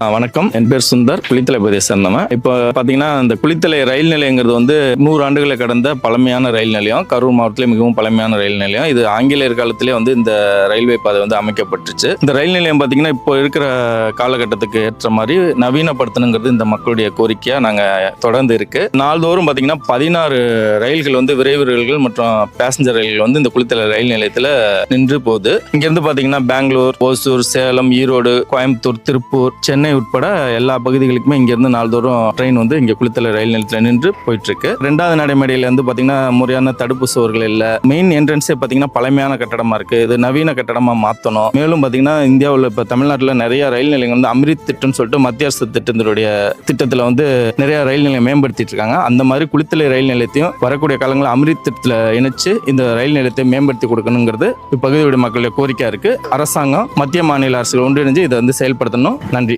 ஆ, வணக்கம். என் பேர் சுந்தர் குளித்தலை பகுதியை சேர்ந்தவன் இப்போ பார்த்தீங்கன்னா இந்த குளித்தலை ரயில் நிலையங்கிறது வந்து நூறு ஆண்டுகளை கடந்த பழமையான ரயில் நிலையம். கரூர் மாவட்டத்திலே மிகவும் பழமையான ரயில் நிலையம். இது ஆங்கிலேயர் காலத்திலே வந்து இந்த ரயில்வே பாதை வந்து அமைக்கப்பட்டுச்சு. இந்த ரயில் நிலையம் பார்த்தீங்கன்னா இப்போ இருக்கிற காலகட்டத்துக்கு ஏற்ற மாதிரி நவீனப்படுத்தணுங்கிறது இந்த மக்களுடைய கோரிக்கையாக நாங்கள் தொடர்ந்து இருக்கு. நாள்தோறும் பார்த்தீங்கன்னா பதினாறு ரயில்கள் வந்து விரைவு ரயில்கள் மற்றும் பேசஞ்சர் ரயில்கள் வந்து இந்த குளித்தலை ரயில் நிலையத்தில் நின்று போகுது. இங்கேருந்து பார்த்தீங்கன்னா பெங்களூர் ஓசூர் சேலம் ஈரோடு கோயம்புத்தூர் திருப்பூர் சென்னை உட்பட எல்லா பகுதிகளுக்குமே இங்கேருந்து நாள்தோறும் ட்ரெயின் வந்து இங்கே குளித்தலை ரயில் நிலையத்தில் நின்று போயிட்டு இருக்கு ரெண்டாவது நடைமேடையில வந்து பார்த்தீங்கன்னா முறையான தடுப்பு சுவர்கள் இல்லை. மெயின் என்ட்ரன்ஸே பார்த்தீங்கன்னா பழமையான கட்டடமா இருக்கு. இது நவீன கட்டடமா மாற்றணும் மேலும் பார்த்தீங்கன்னா இந்தியாவில் இப்போ தமிழ்நாட்டில் நிறைய ரயில் நிலையங்கள் வந்து அமிர்த் திட்டம்னு சொல்லிட்டு மத்திய அரசு திட்டத்தினுடைய திட்டத்தில் வந்து நிறைய ரயில் நிலையம் மேம்படுத்திட்டு இருக்காங்க. அந்த மாதிரி குளித்தலை ரயில் நிலையத்தையும் வரக்கூடிய காலங்களில் அமிர்த் திட்டத்தில் இணைச்சு இந்த ரயில் நிலையத்தை மேம்படுத்தி கொடுக்கணுங்கிறது இப்பகுதியுடைய மக்களுடைய கோரிக்கை இருக்கு. அரசாங்கம் மத்திய மாநில அரசுகள் ஒன்றிணைஞ்சு இதை வந்து செயல்படுத்தணும். நன்றி.